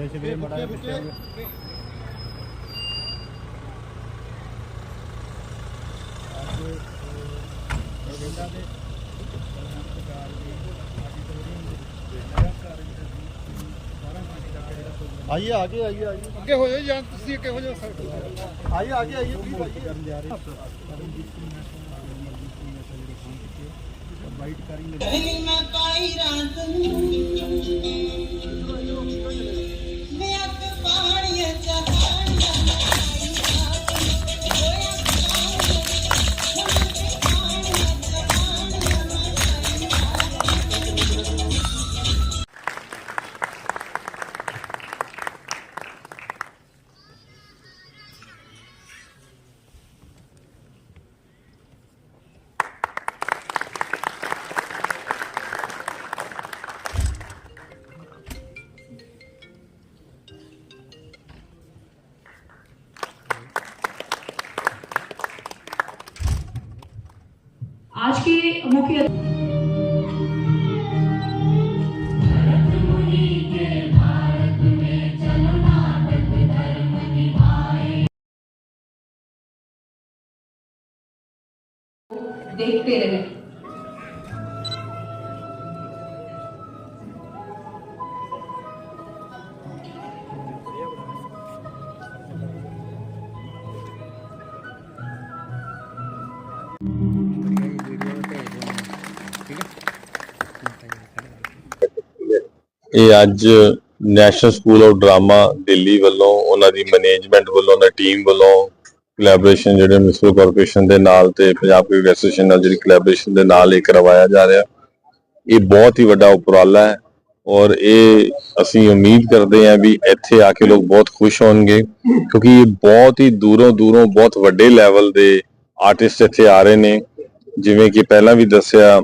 ਰਿਸ਼ ਵੀ ਮੜਾ ਜਿਹਾ ਪਿੱਛੇ ਹੋ ਗਿਆ। ਅੱਜ ਅਹ, ਬਠਿੰਡਾ ਦੇ ਕਲਿਆਣ ਸਰਕਾਰ ਦੀ ਸਾਡੀ ਤਵਰੀਨ ਦੇ ਲਗਾਤਾਰ ਇੰਟਰਵਿਊ 12 ਘੰਟੇ ਦਾ ਜਿਹੜਾ ਪ੍ਰੋਗਰਾਮ ਆਈਏ ਆਗੇ ਆਈਏ ਆਈਏ ਅੱਗੇ ਹੋ ਜਾਓ ਜਾਂ ਤੁਸੀਂ ਅੱਗੇ ਹੋ ਜਾਓ ਸਰ ਆਈਏ ਆਗੇ ਆਈਏ ਪਲੀਜ਼ ਆਈਏ ਕਰਨ ਜਾ ਰਹੇ ਕਰਮਜੀਤ ਸਿੰਘ ਨੈਸ਼ਨਲ ਮਨਜੀਤ ਸਿੰਘ ਨੈਸ਼ਨਲ आज के मुख्य देखते रहे। ਇਹ ਅੱਜ National School of Drama Delhi ਵੱਲੋਂ, ਉਹਨਾਂ ਦੀ ਮੈਨੇਜਮੈਂਟ ਵੱਲੋਂ, ਉਹਨਾਂ ਟੀਮ ਵੱਲੋਂ ਕੋਲੈਬੋਰੇਸ਼ਨ ਜਿਹੜੇ ਮਿਊਨਿਸਪਲ ਕਾਰਪੋਰੇਸ਼ਨ ਦੇ ਨਾਲ ਤੇ ਪੰਜਾਬ ਕ੍ਰਿਕਟ ਐਸੋਸੀਏਸ਼ਨ ਨਾਲ ਜਿਹੜੀ ਕੋਲੈਬੋਰੇਸ਼ਨ ਦੇ ਨਾਲ ਇਹ ਕਰਵਾਇਆ ਜਾ ਰਿਹਾ। ਇਹ ਬਹੁਤ ਹੀ ਵੱਡਾ ਉਪਰਾਲਾ ਹੈ ਔਰ ਇਹ ਅਸੀਂ ਉਮੀਦ ਕਰਦੇ ਹਾਂ ਵੀ ਇੱਥੇ ਆ ਕੇ ਲੋਕ ਬਹੁਤ ਖੁਸ਼ ਹੋਣਗੇ ਕਿਉਂਕਿ ਇਹ ਬਹੁਤ ਹੀ ਦੂਰੋਂ ਦੂਰੋਂ ਬਹੁਤ ਵੱਡੇ ਲੈਵਲ ਦੇ ਆਰਟਿਸਟ ਇੱਥੇ ਆ ਰਹੇ ਨੇ। ਜਿਵੇਂ ਕਿ ਪਹਿਲਾਂ ਵੀ ਦੱਸਿਆ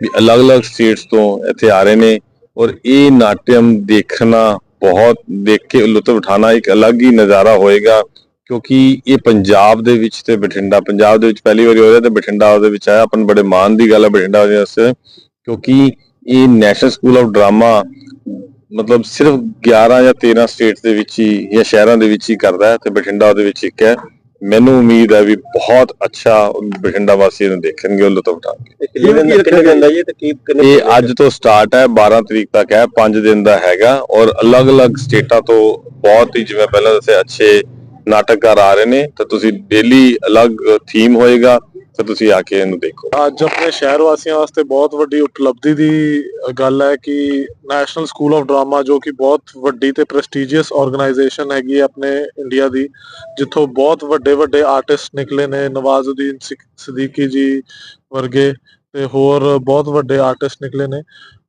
ਵੀ ਅਲੱਗ-ਅਲੱਗ ਸਟੇਟਸ ਤੋਂ ਇੱਥੇ ਆ ਰਹੇ ਨੇ। ਔਰ ਇਹ ਨਾਟਿਅਮ ਦੇਖਣਾ ਬਹੁਤ ਦੇਖ ਕੇ ਲੁਤਫ ਉਠਾਣਾ ਇੱਕ ਅਲੱਗ ਹੀ ਨਜ਼ਾਰਾ ਹੋਏਗਾ, ਕਿਉਂਕਿ ਇਹ ਪੰਜਾਬ ਦੇ ਵਿੱਚ ਤੇ ਬਠਿੰਡਾ, ਪੰਜਾਬ ਦੇ ਵਿੱਚ ਪਹਿਲੀ ਵਾਰੀ ਹੋ ਰਿਹਾ ਤੇ ਬਠਿੰਡਾ ਉਹਦੇ ਵਿੱਚ ਆਇਆ, ਆਪਾਂ ਬੜੇ ਮਾਣ ਦੀ ਗੱਲ ਹੈ ਬਠਿੰਡਾ ਦੇ ਵਾਸਤੇ ਕਿਉਂਕਿ ਇਹ ਨੈਸ਼ਨਲ ਸਕੂਲ ਆਫ ਡਰਾਮਾ ਮਤਲਬ ਸਿਰਫ 11 ਜਾਂ 13 ਸਟੇਟਸ ਦੇ ਵਿੱਚ ਹੀ ਜਾਂ ਸ਼ਹਿਰਾਂ ਦੇ ਵਿੱਚ ਹੀ ਕਰਦਾ ਹੈ ਤੇ ਬਠਿੰਡਾ ਉਹਦੇ ਵਿੱਚ ਇੱਕ ਹੈ। ਮੈਨੂੰ ਉਮੀਦ ਹੈ ਵੀ ਬਹੁਤ ਅੱਛਾ ਬਠਿੰਡਾ ਵਾਸੀ ਇਹਨੂੰ ਦੇਖਣਗੇ ਉਹ ਲੁਤਫ ਉਠਾਣਗੇ ਇਹ ਅੱਜ ਤੋਂ ਸਟਾਰਟ ਹੈ 12 ਤਰੀਕ ਤੱਕ ਹੈ 5 ਦਿਨ ਦਾ ਹੈਗਾ ਔਰ ਅਲੱਗ-ਅਲੱਗ ਸਟੇਟਾਂ ਤੋਂ ਬਹੁਤ ਹੀ ਜਿਵੇਂ ਪਹਿਲਾਂ ਦੱਸਿਆ ਅੱਛੇ ਨਾਟਕਕਾਰ ਆ ਰਹੇ ਨੇ ਤਾਂ ਤੁਸੀਂ ਡੇਲੀ ਅਲੱਗ ਥੀਮ ਹੋਏਗਾ। ਤਾਂ ਤੁਸੀਂ ਆ ਕੇ ਇਹਨੂੰ ਦੇਖੋ। ਅੱਜ ਆਪਣੇ ਸ਼ਹਿਰ ਵਾਸੀਆਂ ਵਾਸਤੇ ਬਹੁਤ ਵੱਡੀ ਉਪਲਬਧੀ ਦੀ ਗੱਲ ਹੈ ਕਿ ਨੈਸ਼ਨਲ ਸਕੂਲ ਆਫ ਡਰਾਮਾ ਜੋ ਕਿ ਬਹੁਤ ਵੱਡੀ ਤੇ ਪ੍ਰੈਸਟੀਜੀਅਸ ਆਰਗੇਨਾਈਜੇਸ਼ਨ ਹੈਗੀ ਆਪਣੇ ਇੰਡੀਆ ਦੀ, ਜਿੱਥੋਂ ਬਹੁਤ ਵੱਡੇ ਵੱਡੇ ਆਰਟਿਸਟ ਨਿਕਲੇ ਨੇ, ਨਵਾਜ਼ੁਦੀਨ ਸਿਕ- ਸਦੀਕੀ ਜੀ ਵਰਗੇ ਤੇ ਹੋਰ ਬਹੁਤ ਵੱਡੇ ਆਰਟਿਸਟ ਨਿਕਲੇ ਨੇ।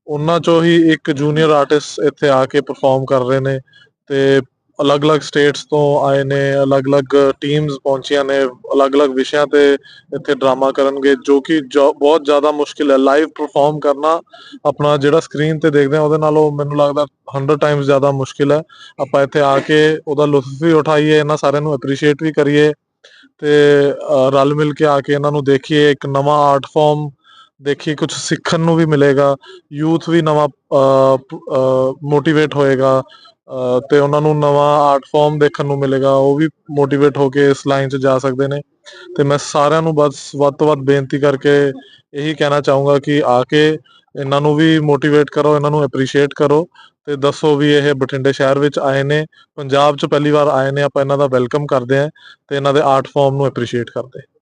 ਉਹਨਾਂ ਚੋਂ ਹੀ ਇੱਕ ਜੂਨੀਅਰ ਆਰਟਿਸਟ ਇੱਥੇ ਆ ਕੇ ਪਰਫਾਰਮ ਕਰ ਰਹੇ ਨੇ ਤੇ ਅਲੱਗ-ਅਲੱਗ ਸਟੇਟਸ ਤੋਂ ਆਏ ਨੇ, ਅਲੱਗ-ਅਲੱਗ ਟੀਮਸ ਪਹੁੰਚੀਆਂ ਨੇ, ਅਲੱਗ-ਅਲੱਗ ਵਿਸ਼ਿਆਂ ਤੇ ਇੱਥੇ ਡਰਾਮਾ ਕਰਨਗੇ, ਜੋ ਕਿ ਬਹੁਤ ਜ਼ਿਆਦਾ ਮੁਸ਼ਕਿਲ ਹੈ। ਲਾਈਵ ਪਰਫਾਰਮ ਕਰਨਾ ਆਪਣਾ ਜਿਹੜਾ ਸਕਰੀਨ ਤੇ ਦੇਖਦੇ ਆ ਉਹਦੇ ਨਾਲੋਂ ਮੈਨੂੰ ਲੱਗਦਾ 100 ਟਾਈਮਸ ਜ਼ਿਆਦਾ ਮੁਸ਼ਕਿਲ ਹੈ। ਆਪਾਂ ਇੱਥੇ ਆ ਕੇ ਉਹਦਾ ਲੁਤਫ ਵੀ ਉਠਾਈਏ, ਇਹਨਾਂ ਸਾਰਿਆਂ ਨੂੰ ਐਪਰੀਸ਼ੀਏਟ ਵੀ ਕਰੀਏ ਤੇ ਰਲ ਮਿਲ ਕੇ ਆ ਕੇ ਇਹਨਾਂ ਨੂੰ ਦੇਖੀਏ, ਇੱਕ ਨਵਾਂ ਆਰਟ ਫਾਰਮ ਦੇਖੀਏ ਕੁਝ ਸਿੱਖਣ ਨੂੰ ਵੀ ਮਿਲੇਗਾ ਯੂਥ ਵੀ ਨਵਾਂ ਮੋਟੀਵੇਟ ਹੋਏਗਾ। ਤੇ ਉਹਨਾਂ ਨੂੰ ਨਵਾਂ ਆਰਟ ਫਾਰਮ ਦੇਖਣ ਨੂੰ ਮਿਲੇਗਾ, ਉਹ ਵੀ ਮੋਟੀਵੇਟ ਹੋ ਕੇ ਇਸ ਲਾਈਨ 'ਚ ਜਾ ਸਕਦੇ ਨੇ। ਤੇ ਮੈਂ ਸਾਰਿਆਂ ਨੂੰ ਬਸ ਵੱਧ ਤੋਂ ਵੱਧ ਬੇਨਤੀ ਕਰਕੇ ਇਹੀ ਕਹਿਣਾ ਚਾਹੂੰਗਾ ਕਿ ਆ ਕੇ ਇਹਨਾਂ ਨੂੰ ਵੀ ਮੋਟੀਵੇਟ ਕਰੋ, ਇਹਨਾਂ ਨੂੰ ਐਪਰੀਸ਼ੀਏਟ ਕਰੋ ਤੇ ਦੱਸੋ ਵੀ ਇਹ ਬਠਿੰਡੇ ਸ਼ਹਿਰ ਵਿੱਚ ਆਏ ਨੇ। ਪੰਜਾਬ 'ਚ ਪਹਿਲੀ ਵਾਰ ਆਏ ਨੇ, ਆਪਾਂ ਇਹਨਾਂ ਦਾ ਵੈਲਕਮ ਕਰਦੇ ਆਂ ਤੇ ਇਹਨਾਂ ਦੇ ਆਰਟ ਫਾਰਮ ਨੂੰ ਐਪਰੀਸ਼ੀਏਟ ਕਰਦੇ